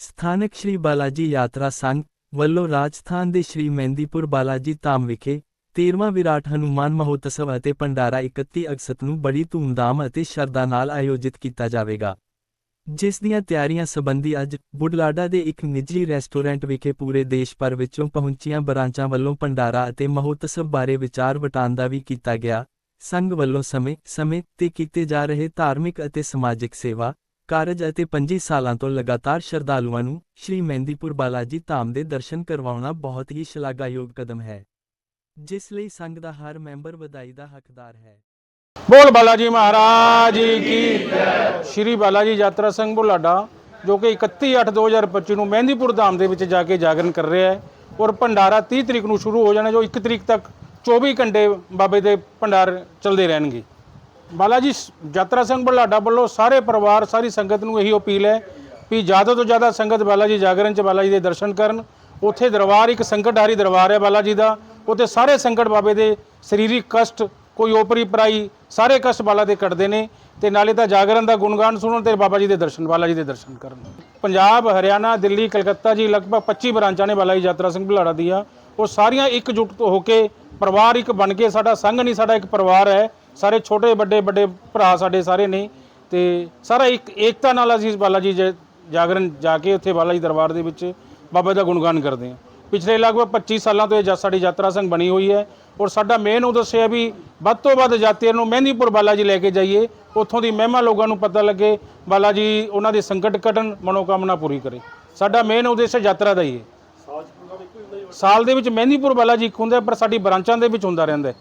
ਸਥਾਨਕ ਸ਼੍ਰੀ ਬਾਲਾਜੀ ਯਾਤਰਾ ਸੰਘ ਵੱਲੋਂ ਰਾਜਸਥਾਨ ਦੇ ਸ਼੍ਰੀ ਮਹਿੰਦੀਪੁਰ ਬਾਲਾਜੀ ਧਾਮ ਵਿਖੇ 13ਵਾਂ ਵਿਰਾਟ ਹਨੂਮਾਨ ਮਹੋਤਸਵ ਅਤੇ ਭੰਡਾਰਾ 31 ਅਗਸਤ ਨੂੰ ਬੜੀ ਧੂਮਧਾਮ ਅਤੇ ਸ਼ਰਧਾ ਨਾਲ ਆਯੋਜਿਤ ਕੀਤਾ ਜਾਵੇਗਾ। ਜਿਸ ਦੀਆਂ ਤਿਆਰੀਆਂ ਸੰਬੰਧੀ ਅੱਜ ਬੁਢਲਾਡਾ ਦੇ ਇੱਕ ਨਿੱਜੀ ਰੈਸਟੋਰੈਂਟ ਵਿਖੇ ਪੂਰੇ ਦੇਸ਼ ਭਰ ਵਿੱਚੋਂ ਪਹੁੰਚੀਆਂ ਬਰਾਂਚਾਂ ਵੱਲੋਂ ਭੰਡਾਰਾ ਅਤੇ ਮਹੋਤਸਵ ਬਾਰੇ ਵਿਚਾਰ ਵਟਾਂਦਰਾ ਵੀ ਕੀਤਾ ਗਿਆ। ਸੰਘ ਵੱਲੋਂ ਸਮੇਂ-ਸਮੇਂ ਤੇ ਕੀਤੇ ਜਾ ਰਹੇ ਧਾਰਮਿਕ ਅਤੇ ਸਮਾਜਿਕ ਸੇਵਾ ਕਾਰਜ ਅਤੇ 25 ਸਾਲਾਂ ਤੋਂ ਲਗਾਤਾਰ ਸ਼ਰਧਾਲੂਆਂ ਨੂੰ ਸ਼੍ਰੀ ਮਹਿੰਦੀਪੁਰ ਬਾਲਾਜੀ ਧਾਮ ਦੇ ਦਰਸ਼ਨ ਕਰਵਾਉਣਾ ਬਹੁਤ ਹੀ ਸ਼ਲਾਘਾਯੋਗ ਕਦਮ ਹੈ, ਜਿਸ ਲਈ ਸੰਘ ਦਾ ਹਰ ਮੈਂਬਰ ਵਧਾਈ ਦਾ ਹੱਕਦਾਰ ਹੈ। ਬੋਲ ਬਾਲਾਜੀ ਮਹਾਰਾਜ ਕੀ ਸ਼੍ਰੀ ਬਾਲਾਜੀ ਯਾਤਰਾ ਸੰਘ ਬੁਲਾਡਾ, ਜੋ ਕਿ 31/8/2025 ਨੂੰ ਮਹਿੰਦੀਪੁਰ ਧਾਮ ਦੇ ਵਿੱਚ ਜਾ ਕੇ ਜਾਗਰਣ ਕਰ ਰਿਹਾ ਹੈ ਔਰ ਭੰਡਾਰਾ 30 ਤਰੀਕ ਨੂੰ ਸ਼ੁਰੂ ਹੋ ਜਾਣਾ, ਜੋ 1 ਤਰੀਕ ਤੱਕ 24 ਘੰਟੇ ਬਾਬੇ ਦੇ ਭੰਡਾਰ ਚੱਲਦੇ ਰਹਿਣਗੇ। ਬਾਲਾ ਜੀ ਯਾਤਰਾ ਸਿੰਘ ਬੁਲਾਡਾ ਵੱਲੋਂ ਸਾਰੇ ਪਰਿਵਾਰ, ਸਾਰੀ ਸੰਗਤ ਨੂੰ ਇਹੀ ਅਪੀਲ ਹੈ ਵੀ ਜ਼ਿਆਦਾ ਤੋਂ ਜ਼ਿਆਦਾ ਸੰਗਤ ਬਾਲਾ ਜੀ ਜਾਗਰਨ ਚ ਬਾਲਾ ਜੀ ਦੇ ਦਰਸ਼ਨ ਕਰਨ। ਉੱਥੇ ਦਰਬਾਰ, ਇੱਕ ਸੰਕਟਹਾਰੀ ਦਰਬਾਰ ਹੈ ਬਾਲਾ ਜੀ ਦਾ। ਉੱਥੇ ਸਾਰੇ ਸੰਕਟ ਬਾਬੇ ਦੇ ਸਰੀਰਕ ਕਸ਼ਟ, ਕੋਈ ਓਪਰੀ ਪਰਾਈ, ਸਾਰੇ ਕਸ਼ਟ ਬਾਲਾ ਦੇ ਕੱਟਦੇ ਨੇ ਤੇ ਨਾਲੇ ਤਾਂ ਜਾਗਰਨ ਦਾ ਗੁਣਗਾਨ ਸੁਣਨ ਤੇ ਬਾਬਾ ਜੀ ਦੇ ਦਰਸ਼ਨ ਬਾਲਾ ਜੀ ਦੇ ਦਰਸ਼ਨ ਕਰਨ। ਪੰਜਾਬ, ਹਰਿਆਣਾ, ਦਿੱਲੀ, ਕਲਕੱਤਾ ਜੀ, ਲਗਭਗ 25 ਬ੍ਰਾਂਚਾਂ ਨੇ ਬਾਲਾ ਜੀ ਯਾਤਰਾ ਸਿੰਘ ਬੁਲਾੜਾ ਦੀਆਂ। ਉਹ ਸਾਰੀਆਂ ਇਕਜੁੱਟ ਹੋ ਕੇ ਪਰਿਵਾਰ ਇੱਕ ਬਣ ਕੇ ਸਾਡਾ ਸੰਘ ਨਹੀਂ, ਸਾਡਾ ਇੱਕ ਪਰਿਵਾਰ ਹੈ। ਸਾਰੇ ਛੋਟੇ ਵੱਡੇ ਵੱਡੇ ਭਰਾ ਸਾਡੇ ਸਾਰੇ ਨੇ ਤੇ ਸਾਰਾ ਇੱਕ ਏਕਤਾ ਨਾਲ ਅਸੀਂ ਬਾਲਾ ਜੀ ਜ- ਜਾਗਰਣ ਜਾ ਕੇ ਉੱਥੇ ਬਾਲਾ ਜੀ ਦਰਬਾਰ ਦੇ ਵਿੱਚ ਬਾਬਾ ਦਾ ਗੁਣਗਾਨ ਕਰਦੇ ਹਾਂ। ਪਿਛਲੇ ਲਗਭਗ 25 ਸਾਲਾਂ ਤੋਂ ਇਹ ਸਾਡੀ ਯਾਤਰਾ ਸੰਘ ਬਣੀ ਹੋਈ ਹੈ ਔਰ ਸਾਡਾ ਮੇਨ ਉਦੇਸ਼ ਹੈ ਵੀ ਵੱਧ ਤੋਂ ਵੱਧ ਯਾਤਰੀਆਂ ਨੂੰ ਮਹਿੰਦੀਪੁਰ ਬਾਲਾ ਜੀ ਲੈ ਕੇ ਜਾਈਏ ਉੱਥੋਂ ਦੀ ਮਹਿਮਾ ਲੋਕਾਂ ਨੂੰ ਪਤਾ ਲੱਗੇ ਬਾਲਾ ਜੀ ਉਹਨਾਂ ਦੇ ਸੰਕਟ ਕਟਣ ਮਨੋਕਾਮਨਾ ਪੂਰੀ ਕਰੇ। ਸਾਡਾ ਮੇਨ ਉਦੇਸ਼ ਯਾਤਰਾ ਦਾ ਹੀ ਹੈ। ਸਾਲ ਦੇ ਵਿੱਚ ਮਹਿੰਦੀਪੁਰ ਬਾਲਾ ਜੀ ਇੱਕ ਹੁੰਦਾ ਪਰ ਸਾਡੀ ਬ੍ਰਾਂਚਾਂ ਦੇ ਵਿੱਚ ਹੁੰਦਾ ਰਹਿੰਦਾ ਹੈ।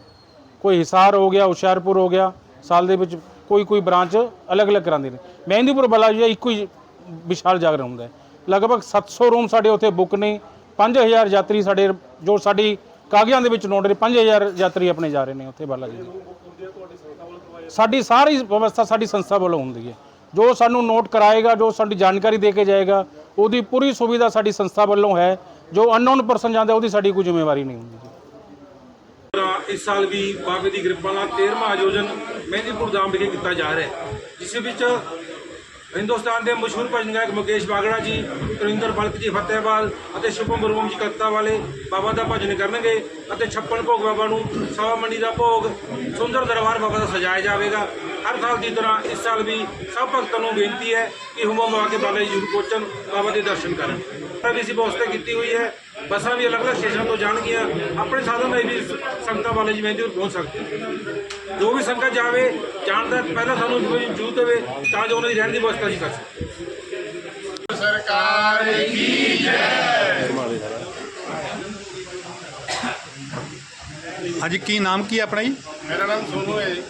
ਕੋਈ ਹਿਸਾਰ ਹੋ ਗਿਆ, ਹੁਸ਼ਿਆਰਪੁਰ ਹੋ ਗਿਆ, ਸਾਲ ਦੇ ਵਿੱਚ ਕੋਈ ਕੋਈ ਬ੍ਰਾਂਚ ਅਲੱਗ-ਅਲੱਗ ਕਰਾਉਂਦੇ ਨੇ। ਮਹਿੰਦੀਪੁਰ ਬਾਲਾ ਇੱਕੋ ਹੀ ਵਿਸ਼ਾਲ ਜਾਗਰ ਹੁੰਦਾ ਹੈ। ਲਗਭਗ 700 ਰੂਮ ਸਾਡੇ ਉੱਥੇ ਬੁੱਕ ਨੇ 5000 ਯਾਤਰੀ ਸਾਡੇ, ਜੋ ਸਾਡੀ ਕਾਗਜ਼ਾਂ ਦੇ ਵਿੱਚ ਨੋਟ ਨੇ 5000 ਯਾਤਰੀ ਆਪਣੇ ਜਾ ਰਹੇ ਨੇ ਉੱਥੇ ਬਾਲਾ ਜੀ ਸਾਡੀ ਸਾਰੀ ਵਿਵਸਥਾ ਸਾਡੀ ਸੰਸਥਾ ਵੱਲੋਂ ਹੁੰਦੀ ਹੈ। ਜੋ ਸਾਨੂੰ ਨੋਟ ਕਰਾਏਗਾ, ਜੋ ਸਾਡੀ ਜਾਣਕਾਰੀ ਦੇ ਕੇ ਜਾਏਗਾ, ਉਹਦੀ ਪੂਰੀ ਸੁਵਿਧਾ ਸਾਡੀ ਸੰਸਥਾ ਵੱਲੋਂ ਹੈ। ਜੋ ਅਨਨੋਨ ਪਰਸਨ ਜਾਂਦਾ, ਉਹਦੀ ਸਾਡੀ ਕੋਈ ਜ਼ਿੰਮੇਵਾਰੀ ਨਹੀਂ ਹੁੰਦੀ। ਜੀ ਇਸ ਸਾਲ ਵੀ ਬਾਬੇ ਦੀ ਕਿਰਪਾ ਨਾਲ 13ਵਾਂ ਆਯੋਜਨ ਮਹਿੰਦੀਪੁਰ ਧਾਮ ਵਿਖੇ ਕੀਤਾ ਜਾ ਰਿਹਾ ਹੈ, ਜਿਸ ਵਿੱਚ ਹਿੰਦੁਸਤਾਨ ਦੇ ਮਸ਼ਹੂਰ ਭਜਨ ਗਾਇਕ ਮੁਕੇਸ਼ ਬਾਗੜਾ ਜੀ, ਤਰਿੰਦਰ ਬਲਕ ਜੀ ਫਤਿਹਵਾਲ ਅਤੇ ਸ਼ੁਭਮ ਗੁਰੂਮ ਜੀ ਕਲਕੱਤਾ ਵਾਲੇ ਬਾਬਾ ਦਾ ਭਜਨ ਕਰਨਗੇ ਅਤੇ ਛੱਪਨ ਭੋਗ ਬਾਬਾ ਨੂੰ ਸਵਾ ਮੰਡੀ ਦਾ ਭੋਗ, ਸੁੰਦਰ ਦਰਬਾਰ ਬਾਬਾ ਦਾ ਸਜਾਇਆ ਜਾਵੇਗਾ। ਹਰ ਸਾਲ ਦੀ ਤਰ੍ਹਾਂ ਇਸ ਸਾਲ ਵੀ ਸਭ ਭਗਤਾਂ ਨੂੰ ਬੇਨਤੀ ਹੈ ਕਿ ਹੁਮਮ ਆ ਕੇ ਬਾਬਾ ਜੀ ਜ਼ਰੂਰ ਪਹੁੰਚਣ, ਬਾਬਾ ਦੇ ਦਰਸ਼ਨ ਕਰਨ। ਤਾਂ ਵੀ ਅਸੀਂ ਬਹੁਤ ਕੀਤੀ ਹੋਈ ਹੈ ਬੱਸਾਂ ਵੀ ਅਲੱਗ-ਅਲੱਗ ਸਟੇਸ਼ਨਾਂ ਤੋਂ ਜਾਣਗੀਆਂ। ਆਪਣੇ ਸਾਧਨ ਨਾਲ ਵੀ ਸੰਗਤਾਂ ਵਾਲੇ ਜੀ ਮਹਿੰਦੀ ਪਹੁੰਚ ਸਕਦੇ ਜੋ ਵੀ ਸੰਗਤ ਜਾਵੇ ਜਾਣ ਦਾ ਪਹਿਲਾਂ ਸਾਨੂੰ ਜੂ ਦੇਵੇ ਤਾਂ ਜੋ ਉਹਨਾਂ ਦੀ ਰਹਿਣ ਦੀ ਵਿਵਸਥਾ ਜੀ ਕਰ ਸਕੇ ਹਾਂਜੀ ਕੀ ਨਾਮ ਕੀ ਹੈ ਆਪਣਾ ਜੀ? ਮੇਰਾ ਨਾਮ ਸੋਨੂ ਹੈ ਜੀ।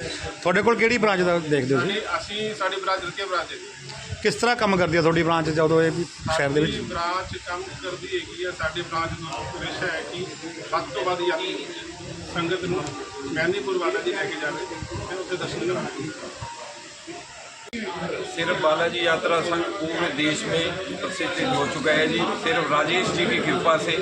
ਤੁਹਾਡੇ ਕੋਲ ਕਿਹੜੀ ਬ੍ਰਾਂਚ ਦਾ ਦੇਖਦੇ ਹੋ ਸਾਡੀ ਅਸੀਂ ਸਾਡੀ ਬ੍ਰਾਂਚ ਰਕੇ ਬ੍ਰਾਂਚ ਹੈ ਜੀ। ਕਿਸ ਤਰ੍ਹਾਂ ਕੰਮ ਕਰਦੀ ਹੈ ਤੁਹਾਡੀ ਬ੍ਰਾਂਚ ਜਦੋਂ ਇਹ ਵੀ ਸ਼ਹਿਰ ਦੇ ਵਿੱਚ ਸਾਡੀ ਬ੍ਰਾਂਚ ਕੰਮ ਕਰਦੀ ਹੈਗੀ ਹੈ ਸਾਡੀ ਬ੍ਰਾਂਚ ਦਾ ਉਦੇਸ਼ ਹੈ ਕਿ ਵੱਧ ਤੋਂ ਵੱਧ ਯਾਤਰੀ ਸੰਗਤ ਨੂੰ ਮਹਿੰਦੀਪੁਰ ਵਾਲਾ ਜੀ ਲੈ ਕੇ ਜਾਵੇ ਤੇ ਉੱਥੇ ਦਰਸ਼ਨ ਕਰਾਵੇ सिर्फ बालाजी यात्रा संघ पूरे देश में प्रसिद्ध हो चुका है जी सिर्फ राजेश जी की कृपा से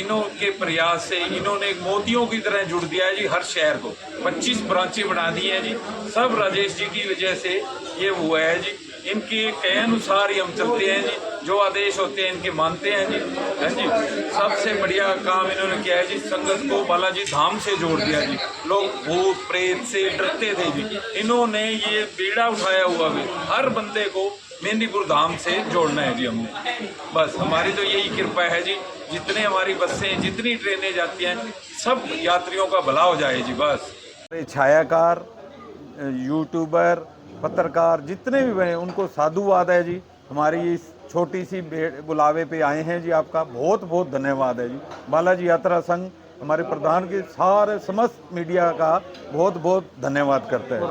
इन्हों के प्रयास से इन्होंने मोतियों की तरह जुड़ दिया है जी हर शहर को 25 ब्रांचें बना दी हैं जी सब राजेश जी की वजह से ये हुआ है जी इनके कहे अनुसार ही हम चलते हैं जी, जो आदेश होते हैं इनके मानते हैं जी हैं जी। सबसे बढ़िया काम इन्होंने किया है जी, संगत को बालाजी धाम से जोड़ दिया जी। लोग भूत, प्रेत से डरते थे जी। इन्होंने ये बीड़ा उठाया हुआ भी, हर बंदे को मेहंदीपुर धाम से जोड़ना है जी हमें बस, हमारी तो यही कृपा है जी, जितने हमारी बसें, जितनी ट्रेनें जाती हैं, सब यात्रियों का भला हो जाए जी, बस। छायाकार यूट्यूबर पत्रकार जितने भी बने, उनको साधुवाद है जी। हमारी इस छोटी सी बुलावे पे आए हैं जी आपका। बहुत बहुत धन्यवाद है जी। बालाजी यात्रा संघ, हमारे प्रधान के सारे समस्त मीडिया का बहुत बहुत धन्यवाद करते हैं।